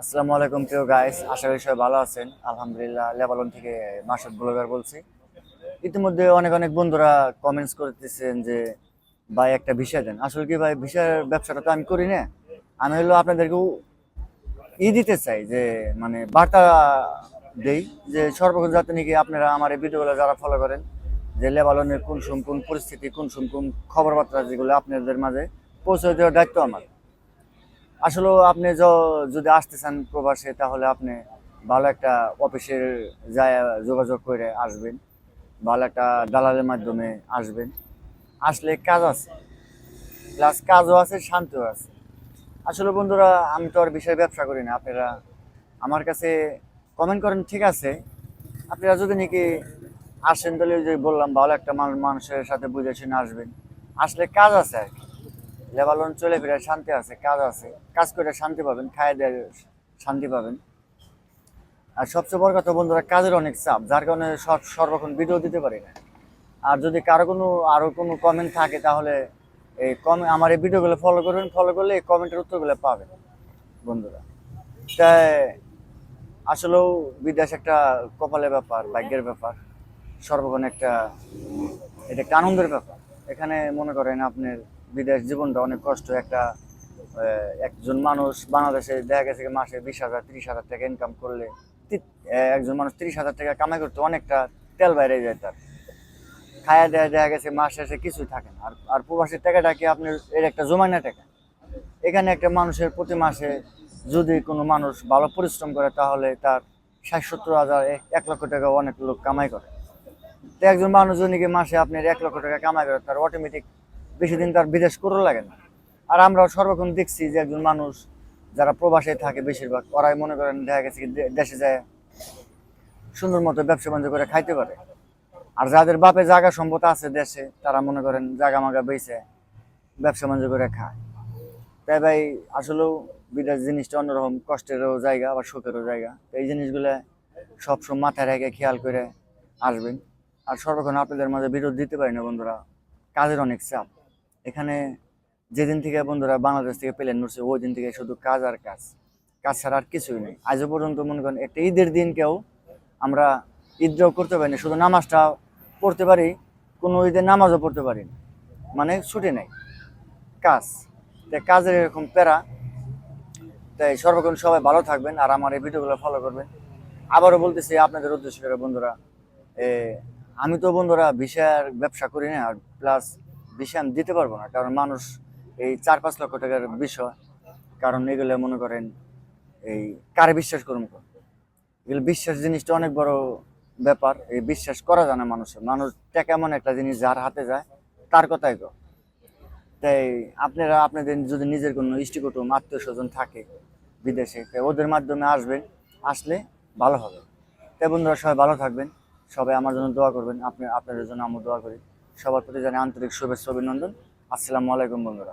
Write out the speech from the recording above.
আসসালামু আলাইকুম, প্রিয় গাইস আশা করি সবাই ভালো আছেন। আলহামদুলিল্লাহ লেবানন থেকে মাসুদ ব্লগার বলছি। ইতিমধ্যে অনেক অনেক বন্ধুরা কমেন্টস করতেছেন যে, ভাই, একটা ভিসা দেন। আসলে কি ভাই, ভিসার ব্যবসাটা তো আমি করি না। আমি হলো আপনাদেরকেও ই দিতে চাই যে মানে বার্তা দেই যে সর্বক্ষণ যাতে নাকি আপনারা আমার এই ভিডিওগুলো যারা ফলো করেন, যে লেবাননের কোন সুম, কোন পরিস্থিতি, কোন সুম, কোন খবরবার্তা যেগুলো আপনাদের মাঝে পৌঁছে দেওয়ার দায়িত্ব আমার। আসলে আপনি যদি আসতে চান প্রবাসে, তাহলে আপনি ভালো একটা অফিসের যায়, যোগাযোগ করে আসবেন। ভালো একটা দালালের মাধ্যমে আসবেন। আসলে কাজ আছে। প্লাস কাজও আছে, শান্তিও আছে। আসলে বন্ধুরা, আমি তো আর বিষয়ে ব্যবসা করি না। আপনারা আমার কাছে কমেন্ট করেন, ঠিক আছে। আপনারা যদি নাকি আসেন, তাহলে যে বললাম, ভালো একটা মানুষের সাথে বুঝে শুনে আসবেন। আসলে কাজ আছে আর কি। লেবালন চলে ফিরে, শান্তি আছে, কাজ আছে। কাজ করে শান্তি পাবেন, খায় দেয় শান্তি পাবেন। আর সবচেয়ে বড় কথা বন্ধুরা, কাজের অনেক চাপ, যার কারণে সব সর্বক্ষণ ভিডিও দিতে পারি না। আর যদি কারও কোনো আরও কোনো কমেন্ট থাকে, তাহলে এই কম আমার এই ভিডিওগুলো ফলো করবেন ফলো করলে এই কমেন্টের উত্তরগুলো পাবেন, বন্ধুরা। তাই আসলেও বিদেশ একটা কপালের ব্যাপার, ভাগ্যের ব্যাপার। সর্বক্ষণ একটা এটা একটা আনন্দের ব্যাপার। এখানে মনে করেন আপনার বিদেশ জীবনটা অনেক কষ্ট। একটা একজন মানুষ বাংলাদেশে দেখা গেছে মাসে বিশ হাজার, তিরিশ হাজার টাকা ইনকাম করলে একজন মানুষ তিরিশ হাজার টাকা কামাই করতে অনেকটা তেল বাইরে যায় তার। খায়া দেয়া দেখা গেছে মাস শেষে কিছুই থাকে না। আর আর প্রবাসীর টাকাটা কি এর একটা জমাইনা টাকা? এখানে একটা মানুষের প্রতি মাসে যদি কোনো মানুষ ভালো পরিশ্রম করে তাহলে তার ষাট, সত্তর হাজার, এক- লক্ষ টাকা অনেক লোক কামাই করে। তো একজন মানুষ যদি মাসে আপনার এক লক্ষ টাকা কামাই করে, তার অটোমেটিক বেশি দিন তার বিদেশ করে লাগে না। আর আমরা সর্বক্ষণ দেখছি যে একজন মানুষ যারা প্রবাসে থাকে বেশিরভাগ, ওরাই মনে করেন দেখা গেছে দেশে যায় সুন্দর মতো ব্যবসা বাণিজ্য করে খাইতে পারে। আর যাদের বাপে জায়গা সম্পদ আছে দেশে, তারা মনে করেন জায়গা মাগা বেচে ব্যবসা বাণিজ্য করে খায়। তাই ভাই, আসলেও বিদেশ জিনিসটা অন্যরকম কষ্টেরও জায়গা আবার সুখেরও জায়গা। তো এই জিনিসগুলো সবসময় মাথায় রেখে খেয়াল করে আসবেন। আর সর্বক্ষণ আপনাদের মাঝে বিরোধ দিতে পারি না বন্ধুরা, কাজের অনেক চাপ। এখানে যেদিন থেকে বন্ধুরা বাংলাদেশ থেকে প্লেন উঠছে ওই দিন থেকে শুধু কাজ আর কাজ। কাজ ছাড়া আর কিছুই নেই। আজও পর্যন্ত মনে করেন একটা ঈদের দিনকেও আমরা ঈদটাও করতে পারি না শুধু নামাজটা পড়তে পারি, কোনো ঈদের নামাজও পড়তে পারি না মানে ছুটি নেই। কাজ। তাই কাজের এরকম প্যারা। তাই সর্বক্ষণ সবাই ভালো থাকবেন আর আমার এই ভিডিওগুলো ফলো করবেন। আবারও বলতেছি আপনাদের উদ্দেশ্য করে বন্ধুরা আমি তো বন্ধুরা ভিসার ব্যবসা করি না, আর প্লাস ভিসা আমি দিতে পারব না, কারণ মানুষ এই চার পাঁচ লক্ষ টাকার বিষয়, কারণ এগুলো মনে করেন এই কারে বিশ্বাস করুন? এগুলো বিশ্বাস জিনিসটা অনেক বড় ব্যাপার, এই বিশ্বাস করা যায় না মানুষের। মানুষ টাকা এমন একটা জিনিস যার হাতে যায়, তার কথাই কর তাই আপনারা, আপনাদের যদি নিজের কোনো ইষ্টিকুটুম আত্মীয় স্বজন থাকে বিদেশে তাই ওদের মাধ্যমে আসবেন, আসলে ভালো হবে। তাই বন্ধুরা সবাই ভালো থাকবেন, সবাই আমার জন্য দোয়া করবেন, আপনি, আপনাদের জন্য আমি দোয়া করি। সবার প্রতি জানাই আন্তরিক শুভেচ্ছা অভিনন্দন। আসসালামু আলাইকুম বন্ধুরা।